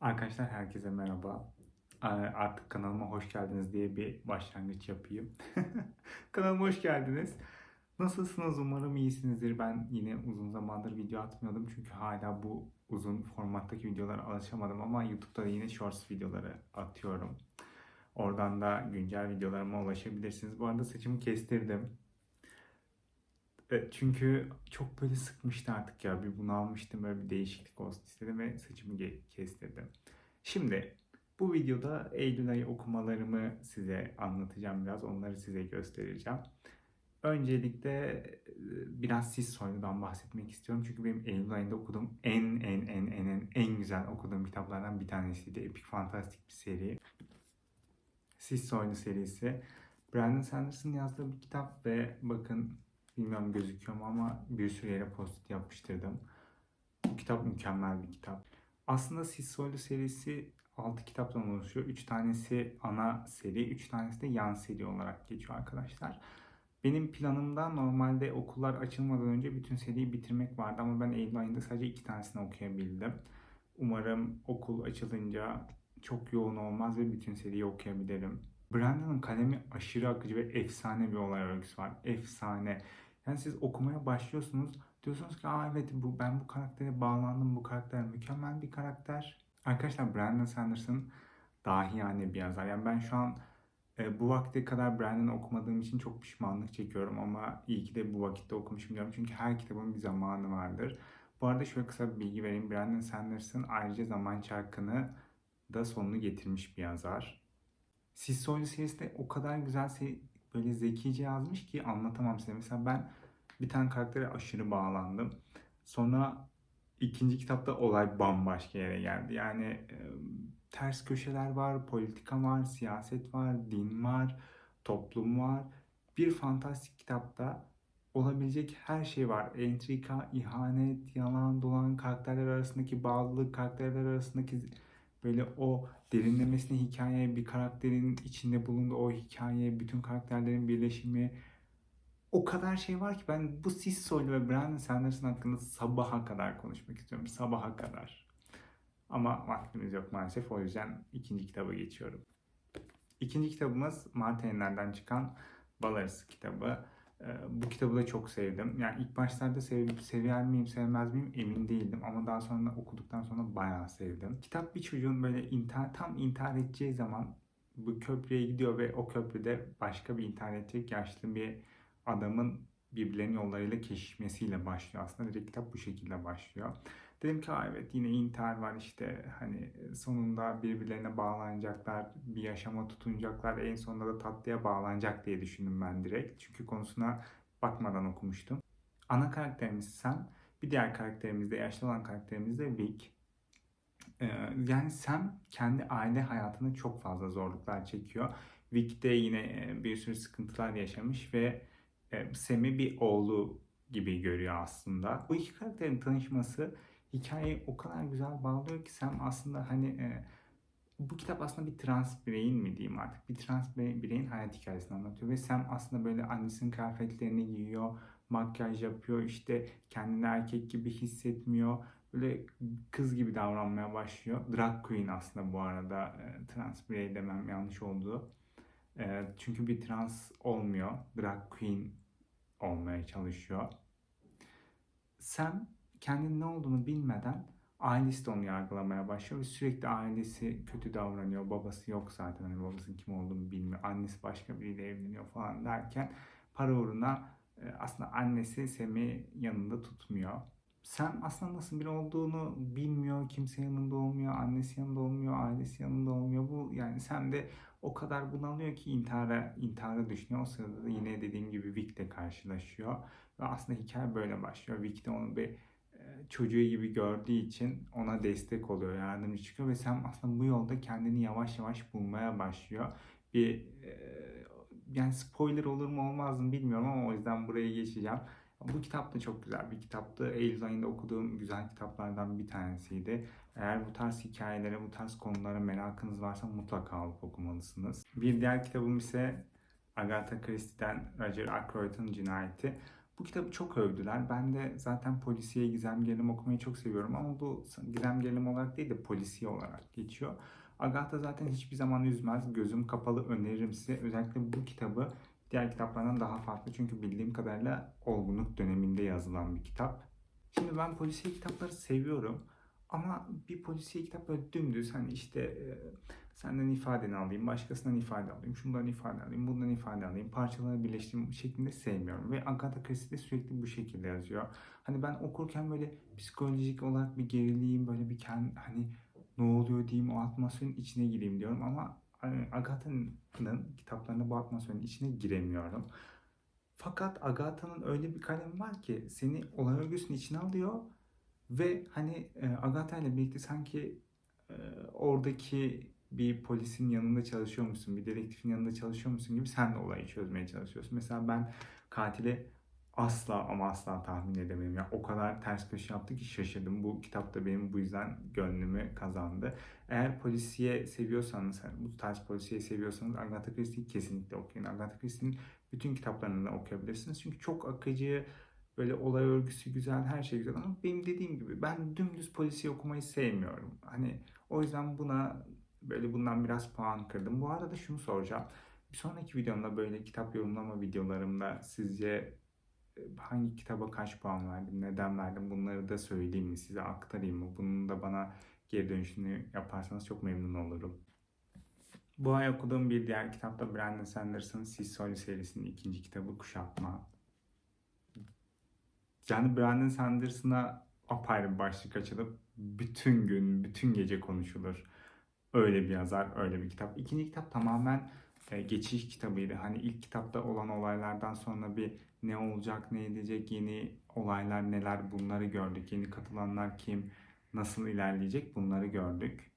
Arkadaşlar herkese merhaba. Ee, Artık kanalıma hoş geldiniz diye bir başlangıç yapayım. kanalıma hoş geldiniz. Nasılsınız? Umarım iyisinizdir. Ben yine uzun zamandır video atmıyordum çünkü hala bu uzun formattaki videolara alışamadım ama YouTube'da da yine shorts videoları atıyorum. Oradan da güncel videolarıma ulaşabilirsiniz. Bu arada saçımı kestirdim. Çünkü çok böyle sıkmıştı artık ya. Bir bunalmıştım. Böyle bir değişiklik olsun istedim ve saçımı kestirdim. Şimdi bu videoda Eylül ayı okumalarımı size anlatacağım biraz. Onları size göstereceğim. Öncelikle e, biraz Sis Soylu'dan bahsetmek istiyorum. Çünkü benim Eylül ayında okuduğum en en en en en en güzel okuduğum kitaplardan bir tanesiydi. Epik fantastik bir seri. Sis Soylu serisi. Brandon Sanders'ın yazdığı bir kitap ve bakın bilmiyorum gözüküyor mu ama bir sürü yere post yapıştırdım. Bu kitap mükemmel bir kitap. Aslında Sis Soylu serisi 6 kitaptan oluşuyor. 3 tanesi ana seri, 3 tanesi de yan seri olarak geçiyor arkadaşlar. Benim planımda normalde okullar açılmadan önce bütün seriyi bitirmek vardı ama ben Eylül ayında sadece 2 tanesini okuyabildim. Umarım okul açılınca çok yoğun olmaz ve bütün seriyi okuyabilirim. Brandon'ın kalemi aşırı akıcı ve efsane bir olay örgüsü var. Efsane. Yani siz okumaya başlıyorsunuz. Diyorsunuz ki Aa, evet bu ben bu karaktere bağlandım. Bu karakter mükemmel bir karakter. Arkadaşlar Brandon Sanderson dahiyane bir yazar. Yani ben şu an e, bu vakte kadar Brandon'ı okumadığım için çok pişmanlık çekiyorum ama iyi ki de bu vakitte okumuşum diyorum. Çünkü her kitabın bir zamanı vardır. Bu arada şöyle kısa bir bilgi vereyim. Brandon Sanderson ayrıca Zaman Çarkı'nı da sonunu getirmiş bir yazar. Sis Soylu serisi de o kadar güzel böyle zekice yazmış ki anlatamam size. Mesela ben bir tane karaktere aşırı bağlandım. Sonra ikinci kitapta olay bambaşka yere geldi. Yani e, ters köşeler var, politika var, siyaset var, din var, toplum var. Bir fantastik kitapta olabilecek her şey var. Entrika, ihanet, yalan, dolan, karakterler arasındaki bağlılık, karakterler arasındaki böyle o derinlemesine hikayeye bir karakterin içinde bulunduğu o hikaye, bütün karakterlerin birleşimi o kadar şey var ki ben bu Sis Soylu ve Brandon Sanderson hakkında sabaha kadar konuşmak istiyorum. Sabaha kadar. Ama vaktimiz yok maalesef. O yüzden ikinci kitaba geçiyorum. İkinci kitabımız Mart aylarından çıkan Balarısı kitabı. Bu kitabı da çok sevdim. Yani ilk başlarda sevip sever miyim sevmez miyim emin değildim ama daha sonra okuduktan sonra bayağı sevdim. Kitap bir çocuğun böyle intihar, tam intihar edeceği zaman bu köprüye gidiyor ve o köprüde başka bir intihar edecek yaşlı bir adamın birbirlerinin yollarıyla kesişmesiyle başlıyor. Aslında direkt kitap bu şekilde başlıyor. Dedim ki "Aa, evet yine intihar var işte hani sonunda birbirlerine bağlanacaklar, bir yaşama tutunacaklar, en sonunda da tatlıya bağlanacak diye düşündüm ben direkt. Çünkü konusuna bakmadan okumuştum. Ana karakterimiz Sam, bir diğer karakterimiz de yaşlı olan karakterimiz de Vic. Ee, yani Sam kendi aile hayatında çok fazla zorluklar çekiyor. Vic de yine e, bir sürü sıkıntılar yaşamış ve e, Sam'i bir oğlu gibi görüyor aslında. Bu iki karakterin tanışması hikayeyi o kadar güzel bağlıyor ki Sam aslında hani e, bu kitap aslında bir trans bireyin mi diyeyim artık bir trans birey- bireyin hayat hikayesini anlatıyor ve Sam aslında böyle annesinin kıyafetlerini giyiyor, makyaj yapıyor, işte kendini erkek gibi hissetmiyor. Böyle kız gibi davranmaya başlıyor. Drag queen aslında bu arada e, trans birey demem yanlış oldu. E, çünkü bir trans olmuyor. Drag queen olmaya çalışıyor. Sam kendinin ne olduğunu bilmeden ailesi de onu yargılamaya başlıyor ve sürekli ailesi kötü davranıyor. Babası yok zaten hani babasının kim olduğunu bilmiyor. Annesi başka biriyle evleniyor falan derken para uğruna e, aslında annesi Sam'i yanında tutmuyor. Sam aslında nasıl biri olduğunu bilmiyor. Kimse yanında olmuyor. Annesi yanında olmuyor. Ailesi yanında olmuyor. Bu yani Sam de o kadar bunalıyor ki intihara, intihara düşünüyor. O sırada da yine dediğim gibi Vic'le karşılaşıyor. Ve aslında hikaye böyle başlıyor. Vic de onu bir çocuğu gibi gördüğü için ona destek oluyor, yardımcı çıkıyor ve Sam aslında bu yolda kendini yavaş yavaş bulmaya başlıyor. Bir e, yani spoiler olur mu olmaz mı bilmiyorum ama o yüzden buraya geçeceğim. Bu kitap da çok güzel bir kitaptı. Eylül ayında okuduğum güzel kitaplardan bir tanesiydi. Eğer bu tarz hikayelere, bu tarz konulara merakınız varsa mutlaka alıp okumalısınız. Bir diğer kitabım ise Agatha Christie'den Roger Ackroyd'un Cinayeti. Bu kitabı çok övdüler. Ben de zaten polisiye gizem gerilim okumayı çok seviyorum ama bu gizem gerilim olarak değil de polisiye olarak geçiyor. Agatha zaten hiçbir zaman üzmez. Gözüm kapalı öneririm size. Özellikle bu kitabı diğer kitaplardan daha farklı. Çünkü bildiğim kadarıyla olgunluk döneminde yazılan bir kitap. Şimdi ben polisiye kitapları seviyorum. Ama bir polisiye kitap böyle dümdüz hani işte e, senden ifadeni alayım, başkasından ifade alayım, şundan ifade alayım, bundan ifade alayım, parçaları birleştireyim şeklinde sevmiyorum. Ve Agatha Christie de sürekli bu şekilde yazıyor. Hani ben okurken böyle psikolojik olarak bir gerileyim, böyle bir kendi hani ne oluyor diyeyim, o atmosferin içine gireyim diyorum ama hani Agatha'nın kitaplarında bu atmosferin içine giremiyorum. Fakat Agatha'nın öyle bir kalemi var ki seni olay örgüsünün içine alıyor ve hani e, Agatha ile birlikte sanki e, oradaki bir polisin yanında çalışıyormuşsun, bir dedektifin yanında çalışıyormuşsun gibi sen de olayı çözmeye çalışıyorsun. Mesela ben katili asla ama asla tahmin edemedim. Yani o kadar ters köşe yaptı ki şaşırdım. Bu kitap da benim bu yüzden gönlümü kazandı. Eğer polisiye seviyorsanız, bu tarz polisiye seviyorsanız Agatha Christie'yi kesinlikle okuyun. Agatha Christie'nin bütün kitaplarını da okuyabilirsiniz. Çünkü çok akıcı, böyle olay örgüsü güzel, her şey güzel ama benim dediğim gibi ben dümdüz polisiye okumayı sevmiyorum. Hani o yüzden buna böyle bundan biraz puan kırdım. Bu arada şunu soracağım. Bir sonraki videomda böyle kitap yorumlama videolarımda sizce e, hangi kitaba kaç puan verdim, neden verdim bunları da söyleyeyim mi, size aktarayım mı? Bunun da bana geri dönüşünü yaparsanız çok memnun olurum. Bu ay okuduğum bir diğer kitap da Brandon Sanders'ın Sis Soil serisinin ikinci kitabı Kuşatma. Yani Brandon Sanders'ına apayrı bir başlık açılıp bütün gün, bütün gece konuşulur. Öyle bir yazar, öyle bir kitap. İkinci kitap tamamen e, geçiş kitabıydı. Hani ilk kitapta olan olaylardan sonra bir ne olacak, ne edecek, yeni olaylar neler bunları gördük. Yeni katılanlar kim, nasıl ilerleyecek bunları gördük.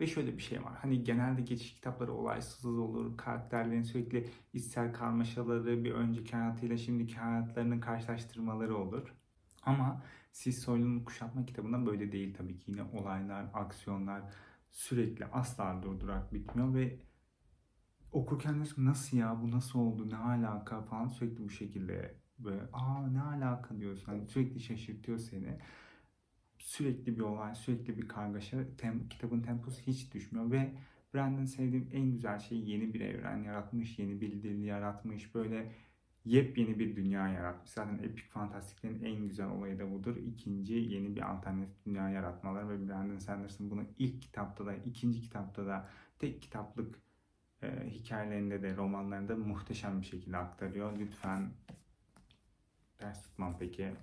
Ve şöyle bir şey var. Hani genelde geçiş kitapları olaysız olur. Karakterlerin sürekli içsel karmaşaları, bir önceki hayatıyla şimdiki hayatlarının karşılaştırmaları olur. Ama Siz Soylu'nun kuşatma kitabında böyle değil tabii ki. Yine olaylar, aksiyonlar sürekli asla durdurak bitmiyor ve okurken diyorsun nasıl ya bu nasıl oldu ne alaka falan sürekli bu şekilde böyle aa ne alaka diyorsun hani sürekli şaşırtıyor seni sürekli bir olay sürekli bir kargaşa tem, kitabın temposu hiç düşmüyor ve Brandon sevdiğim en güzel şey yeni bir evren yaratmış yeni bir dil yaratmış böyle yepyeni bir dünya yaratmış. Zaten epik fantastiklerin en güzel olayı da budur. İkinci yeni bir alternatif dünya yaratmaları ve Brandon Sanderson bunu ilk kitapta da, ikinci kitapta da, tek kitaplık e, hikayelerinde de, romanlarında muhteşem bir şekilde aktarıyor. Lütfen ders tutmam peki.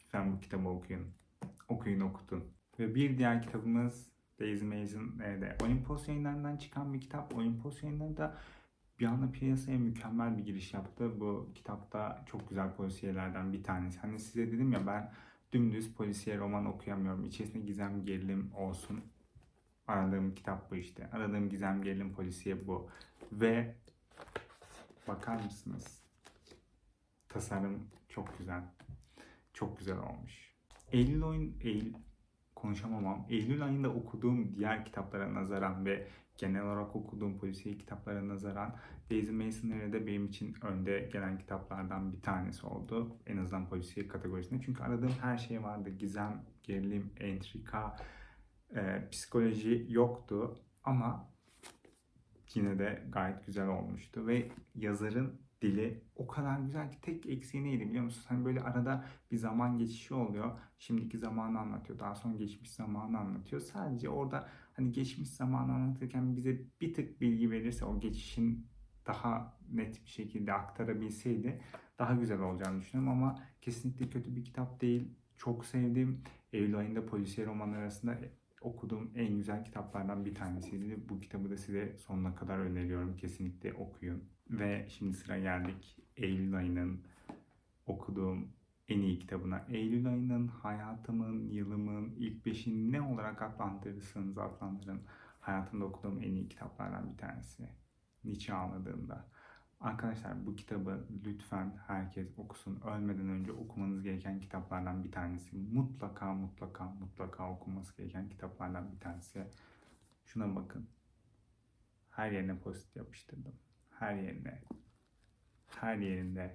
Lütfen bu kitabı okuyun. Okuyun okutun. Ve bir diğer kitabımız Daisy Maze'in e, de Olympus yayınlarından çıkan bir kitap. Olympus yayınlarında bir anda piyasaya mükemmel bir giriş yaptı. Bu kitapta çok güzel polisiyelerden bir tanesi. Hani size dedim ya ben dümdüz polisiye roman okuyamıyorum. İçerisinde gizem gerilim olsun. Aradığım kitap bu işte. Aradığım gizem gerilim polisiye bu. Ve bakar mısınız? Tasarım çok güzel. Çok güzel olmuş. Eylül oyun Eylül konuşamamam. Eylül ayında okuduğum diğer kitaplara nazaran ve genel olarak okuduğum polisiye kitaplara nazaran Daisy Masonry de benim için önde gelen kitaplardan bir tanesi oldu. En azından polisiye kategorisinde. Çünkü aradığım her şey vardı. Gizem, gerilim, entrika, e, psikoloji yoktu. Ama yine de gayet güzel olmuştu. Ve yazarın dili o kadar güzel ki tek eksiği neydi biliyor musunuz? Hani böyle arada bir zaman geçişi oluyor. Şimdiki zamanı anlatıyor. Daha sonra geçmiş zamanı anlatıyor. Sadece orada hani geçmiş zamanı anlatırken bize bir tık bilgi verirse o geçişin daha net bir şekilde aktarabilseydi daha güzel olacağını düşünüyorum ama kesinlikle kötü bir kitap değil. Çok sevdim. Eylül ayında polisiye roman arasında okuduğum en güzel kitaplardan bir tanesiydi. Bu kitabı da size sonuna kadar öneriyorum. Kesinlikle okuyun. Ve şimdi sıra geldik Eylül ayının okuduğum en iyi kitabına. Eylül ayının hayatımın, yılımın ilk beşini ne olarak adlandırırsanız adlandırın. Hayatımda okuduğum en iyi kitaplardan bir tanesi. Nietzsche ağladığında. Arkadaşlar bu kitabı lütfen herkes okusun. Ölmeden önce okumanız gereken kitaplardan bir tanesi. Mutlaka mutlaka mutlaka okunması gereken kitaplardan bir tanesi. Şuna bakın. Her yerine post yapıştırdım. Her yerine. Her yerinde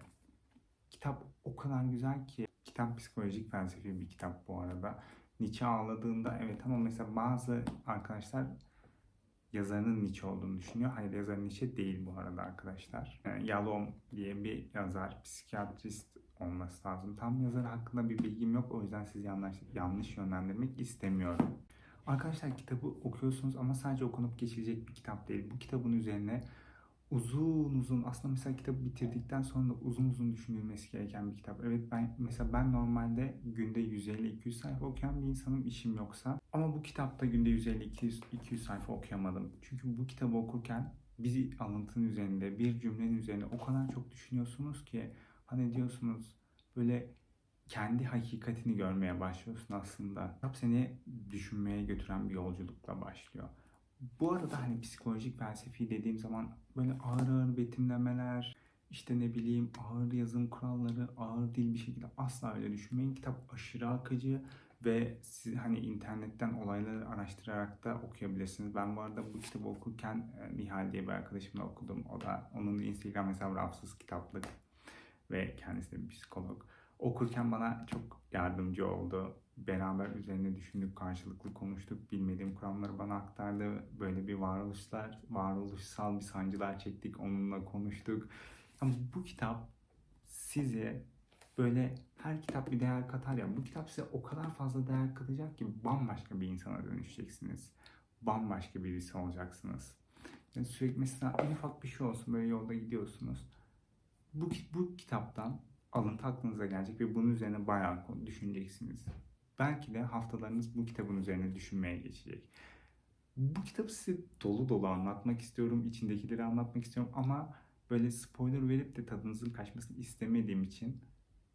Kitap o kadar güzel ki. Kitap psikolojik felsefi bir kitap bu arada. Nietzsche ağladığında evet ama mesela bazı arkadaşlar yazarının Nietzsche olduğunu düşünüyor. Hayır yazar Nietzsche değil bu arada arkadaşlar. Yalom diye bir yazar, psikiyatrist olması lazım. Tam yazar hakkında bir bilgim yok. O yüzden sizi yanlış, yanlış yönlendirmek istemiyorum. Arkadaşlar kitabı okuyorsunuz ama sadece okunup geçilecek bir kitap değil. Bu kitabın üzerine uzun uzun aslında mesela kitabı bitirdikten sonra da uzun uzun düşünülmesi gereken bir kitap. Evet ben mesela ben normalde günde 150-200 sayfa okuyan bir insanım işim yoksa. Ama bu kitapta günde 150-200 sayfa okuyamadım. Çünkü bu kitabı okurken bir alıntının üzerinde, bir cümlenin üzerine o kadar çok düşünüyorsunuz ki hani diyorsunuz böyle kendi hakikatini görmeye başlıyorsun aslında. Kitap seni düşünmeye götüren bir yolculukla başlıyor. Bu arada hani psikolojik felsefi dediğim zaman böyle ağır ağır betimlemeler, işte ne bileyim ağır yazım kuralları, ağır dil bir şekilde asla öyle düşünmeyin. Kitap aşırı akıcı ve siz hani internetten olayları araştırarak da okuyabilirsiniz. Ben bu arada bu kitabı okurken e, Nihal diye bir arkadaşımla okudum. O da onun Instagram hesabı Rafsız Kitaplık ve kendisi de bir psikolog. Okurken bana çok yardımcı oldu. Beraber üzerine düşündük, karşılıklı konuştuk. Bilmediğim kuramları bana aktardı. Böyle bir varoluşlar, varoluşsal bir sancılar çektik. Onunla konuştuk. Ama bu kitap size böyle her kitap bir değer katar ya. Bu kitap size o kadar fazla değer katacak ki bambaşka bir insana dönüşeceksiniz. Bambaşka birisi olacaksınız. Yani sürekli mesela en ufak bir şey olsun böyle yolda gidiyorsunuz. Bu, bu kitaptan alıntı aklınıza gelecek ve bunun üzerine bayağı düşüneceksiniz. Belki de haftalarınız bu kitabın üzerine düşünmeye geçecek. Bu kitabı size dolu dolu anlatmak istiyorum, içindekileri anlatmak istiyorum ama böyle spoiler verip de tadınızın kaçmasını istemediğim için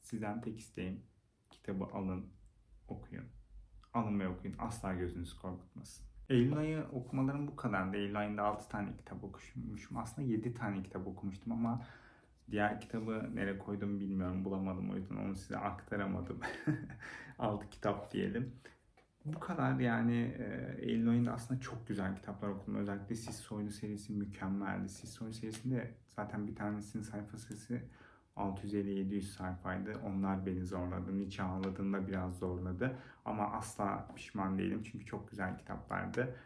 sizden tek isteğim kitabı alın, okuyun. Alın ve okuyun. Asla gözünüzü korkutmasın. Eylül ayı okumalarım bu kadardı. Eylül ayında 6 tane kitap okumuşum. Aslında 7 tane kitap okumuştum ama Diğer kitabı nereye koydum bilmiyorum bulamadım o yüzden onu size aktaramadım. Altı kitap diyelim. Bu kadar yani e, Eylül ayında aslında çok güzel kitaplar okudum. Özellikle Sis Soylu serisi mükemmeldi. Sis Soylu serisinde zaten bir tanesinin sayfa sayısı 650-700 sayfaydı. Onlar beni zorladı. Nietzsche ağladığında biraz zorladı. Ama asla pişman değilim çünkü çok güzel kitaplardı.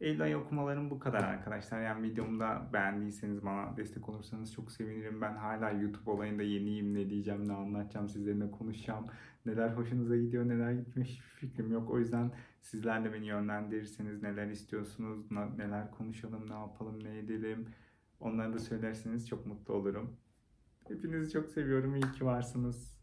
Eylül ayı okumalarım bu kadar arkadaşlar. Yani videomda beğendiyseniz bana destek olursanız çok sevinirim. Ben hala YouTube olayında yeniyim. Ne diyeceğim, ne anlatacağım, sizlerle konuşacağım. Neler hoşunuza gidiyor, neler gitmiş fikrim yok. O yüzden sizler de beni yönlendirirseniz neler istiyorsunuz, neler konuşalım, ne yapalım, ne edelim. Onları da söylerseniz çok mutlu olurum. Hepinizi çok seviyorum. İyi ki varsınız.